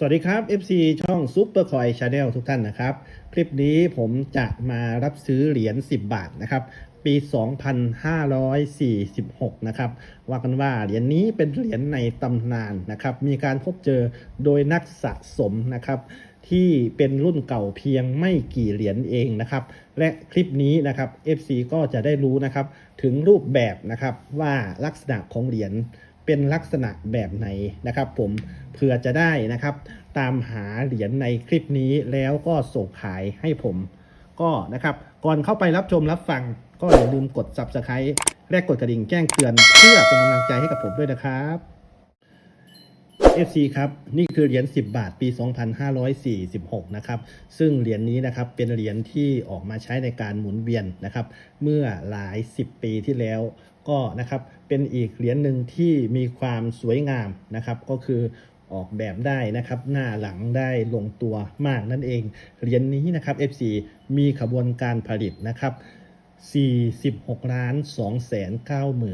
สวัสดีครับ FC ช่องซุปเปอร์คอยชาแนลทุกท่านนะครับ คลิปนี้ผมจะมารับซื้อเหรียญ 10 บาทนะครับ ปี 2546 นะครับ ว่ากันว่าเหรียญนี้เป็นเหรียญในตำนานนะครับ มีการพบเจอโดยนักสะสมนะครับที่เป็นรุ่นเก่าเพียงไม่กี่เหรียญเองนะครับ และคลิปนี้นะครับ FC ก็จะได้รู้นะครับถึงรูปแบบนะครับว่าลักษณะของเหรียญ เป็นลักษณะแบบไหนนะครับผมเพื่อจะได้นะครับ ตามหาเหรียญในคลิปนี้แล้วก็ส่งขายให้ผม ก็นะครับ ก่อนเข้าไปรับชมรับฟัง ก็อย่าลืมกด subscribe และกดกระดิ่งแจ้งเตือน เพื่อเป็นกำลังใจให้กับผมด้วยนะครับ FC ครับนี่คือเหรียญ10 บาทปี 2546 นะครับซึ่งเหรียญนี้นะครับเป็นเหรียญที่ออกมาใช้ในการหมุนเวียนนะครับเมื่อหลาย 10 ปีที่แล้วก็นะครับเป็นอีกเหรียญหนึ่งที่มีความสวยงามนะครับก็คือออกแบบได้นะครับหน้าหลังได้ลงตัวมากนั่นเองเหรียญนี้นะครับ FC มีขบวนการผลิตนะครับ 46ล้าน2แสน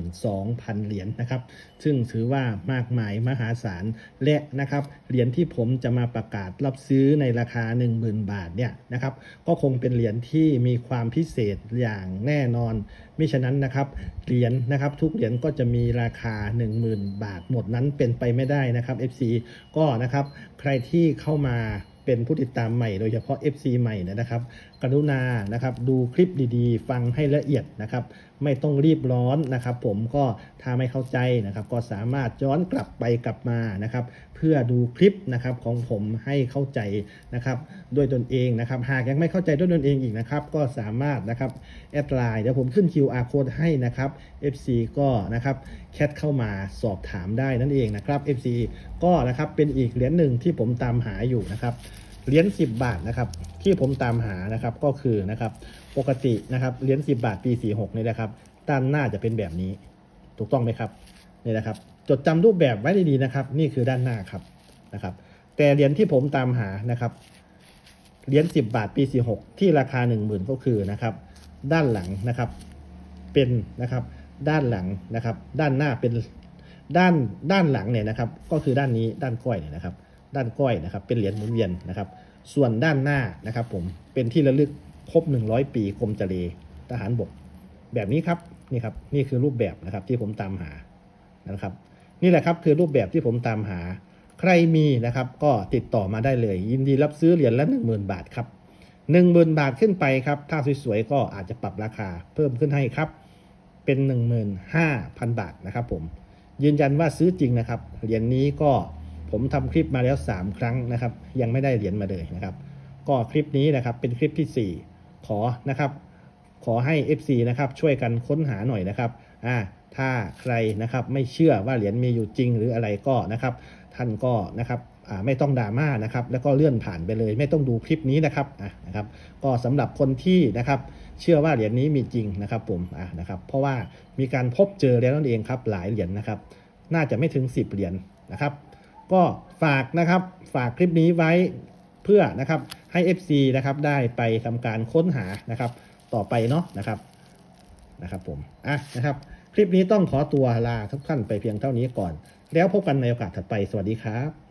92พันเหรียญนะครับ ซึ่งถือว่ามากมายมหาศาล และนะครับ เหรียญที่ผมจะมาประกาศรับซื้อในราคา 10,000 บาทเนี่ยนะครับ ก็คงเป็นเหรียญที่มีความพิเศษอย่างแน่นอน มิฉะนั้นนะครับ เหรียญนะครับทุกเหรียญก็จะมีราคา 10,000 บาทหมดนั้นเป็นไปไม่ได้นะครับ FC ก็นะครับใครที่เข้ามา เป็นผู้ติดตามใหม่โดยเฉพาะ FC ใหม่นยนะครับ กรุณานะครับดูคลิปดีๆ ฟังให้ละเอียดนะครับ ไม่ต้องรีบร้อนนะครับ ผมก็ถ้าไม่เข้าใจนะครับ ก็สามารถย้อนกลับไปกลับมานะครับ เพื่อดูคลิปนะครับของผมให้เข้าใจนะครับ ด้วยตนเองนะครับ หากยังไม่เข้าใจด้วยตนเองอีกนะครับ ก็สามารถนะครับแอดไลน์เดี๋ยวผมขึ้น QR code ให้นะครับ FC ก็นะครับ แคทเข้ามาสอบถามได้นั่นเองนะครับ FC ก็นะครับเป็นอีกเหรียญหนึ่งที่ผมตามหาอยู่นะครับเหรียญ10 บาทนะครับที่ผมตามหานะครับก็คือนะครับปกตินะครับเหรียญ10 บาทปี 46นี่นะครับด้านหน้าจะเป็นแบบนี้ ถูกต้องไหมครับนี่นะครับ จดจำรูปแบบไว้ดีๆนะครับ นี่คือด้านหน้าครับนะครับ แต่เหรียญที่ผมตามหานะครับเหรียญ10 บาทปี 46 ที่ราคา 10,000 ก็คือนะครับ ด้านหลังนะครับเป็นนะครับ ด้านหลังนะครับ ด้านหน้าเป็นด้านด้านหลังเนี่ยนะครับ ก็คือด้านนี้ด้านก้อยเนี่ยนะครับ ด้านก้อยนะครับ เป็นเหรียญหมุนเวียนนะครับ ส่วนด้านหน้านะครับผมเป็นที่ระลึกครบ 100 ปีกรมเจเลทหารบก แบบนี้ครับนี่ครับนี่คือรูปแบบนะครับที่ผมตามหานะครับ นี่แหละครับคือรูปแบบที่ผมตามหา ใครมีนะครับ ก็ติดต่อมาได้เลย ยินดีรับซื้อเหรียญละ10,000 บาทครับ10,000 บาทขึ้นไปครับ ถ้าสวยๆก็อาจจะปรับราคาเพิ่มขึ้นให้ครับ เป็น 15,000 บาทนะครับผมยืนยันว่าซื้อจริงนะครับเหรียญนี้ก็ผมทำคลิปมาแล้ว 3 ครั้งนะครับ ยังไม่ได้เหรียญมาเลยนะครับ ก็คลิปนี้นะครับเป็นคลิปที่ 4 ขอนะครับ ขอให้ FC นะครับช่วยกันค้นหาหน่อยนะครับอ่าถ้าใครนะครับไม่เชื่อว่าเหรียญมีอยู่จริงหรืออะไรก็นะครับ ท่านก็นะครับ ไม่ต้องดราม่านะครับแล้วก็เลื่อนผ่านไปเลย ไม่ต้องดูคลิปนี้นะครับนะครับก็สำหรับคนที่นะครับเชื่อว่าเหรียญนี้มีจริงนะครับผมะนะครับเพราะว่ามีการพบเจอแล้วนั่นเองครับหลายเหรียญนะครับ น่าจะไม่ถึง 10 เหรียญนะครับ ก็ฝากนะครับฝากคลิปนี้ไว้เพื่อนะครับให้ FC นะครับได้ไปทำการค้นหานะครับต่อไปเนาะนะครับนะครับผมอะนะครับคลิปนี้ต้องขอตัวลาทุกท่านไปเพียงเท่านี้ก่อน แล้วพบกันในโอกาสถัดไปสวัสดีครับ